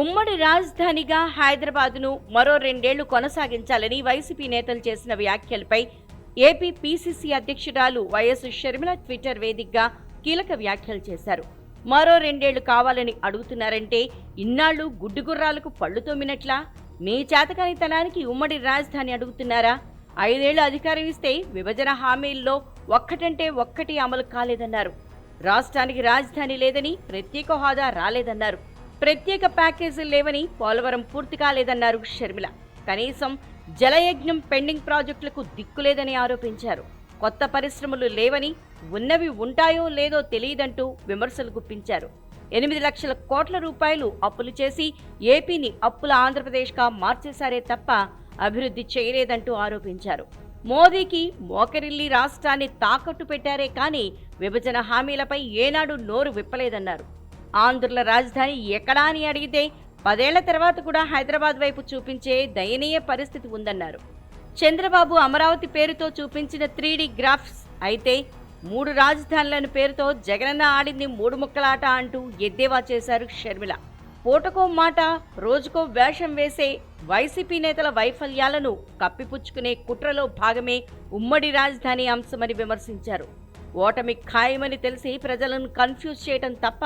ఉమ్మడి రాజధానిగా హైదరాబాద్ను మరో రెండేళ్ళు కొనసాగించాలని వైసీపీ నేతలు చేసిన వ్యాఖ్యలపై ఏపీ పీసీసీ అధ్యక్షురాలు వైఎస్ షర్మిల ట్విట్టర్ వేదికగా కీలక వ్యాఖ్యలు చేశారు. మరో రెండేళ్ళు కావాలని అడుగుతున్నారంటే ఇన్నాళ్ళు గుడ్డుగుర్రాలకు పళ్ళు తోమినట్లా? మీ చేతకానితనానికి ఉమ్మడి రాజధాని అడుగుతున్నారా? ఐదేళ్ళు అధికారం ఇస్తే విభజన హామీల్లో ఒక్కటంటే ఒక్కటి అమలు కాలేదన్నారు. రాష్ట్రానికి రాజధాని లేదని ప్రత్యేక హోదా రాలేదన్నారు. ప్రత్యేక ప్యాకేజీలు లేవని పోలవరం పూర్తి కాలేదన్నారు షర్మిల. కనీసం జలయజ్ఞం పెండింగ్ ప్రాజెక్టులకు దిక్కులేదని ఆరోపించారు. కొత్త పరిశ్రమలు లేవని ఉన్నవి ఉంటాయో లేదో తెలియదంటూ విమర్శలు గుప్పించారు. ఎనిమిది లక్షల కోట్ల రూపాయలు అప్పులు చేసి ఏపీని అప్పుల ఆంధ్రప్రదేశ్గా మార్చేశారే తప్ప అభివృద్ధి చేయలేదంటూ ఆరోపించారు. మోదీకి మోకరిల్లి రాష్ట్రాన్ని తాకట్టు పెట్టారే కానీ విభజన హామీలపై ఏనాడు నోరు విప్పలేదన్నారు. ఆంధ్రుల రాజధాని ఎక్కడా అని అడిగితే పదేళ్ళ తర్వాత కూడా హైదరాబాద్ వైపు చూపించే దయనీయ పరిస్థితి ఉందన్నారు. చంద్రబాబు అమరావతి పేరుతో చూపించిన త్రీ గ్రాఫ్స్ అయితే మూడు రాజధానులను పేరుతో జగనన్న ఆడింది మూడు ముక్కలాట అంటూ ఎద్దేవా చేశారు షర్మిల. పూటకో మాట రోజుకో వేషం వేసే వైసీపీ నేతల వైఫల్యాలను కప్పిపుచ్చుకునే కుట్రలో భాగమే ఉమ్మడి రాజధాని అంశమని విమర్శించారు. ఓటమి ఖాయమని తెలిసి ప్రజలను కన్ఫ్యూజ్ చేయటం తప్ప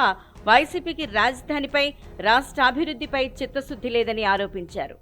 వైసీపీకి రాజధానిపై రాష్ట్ర అభివృద్ధిపై చిత్తశుద్ధి లేదని ఆరోపించారు.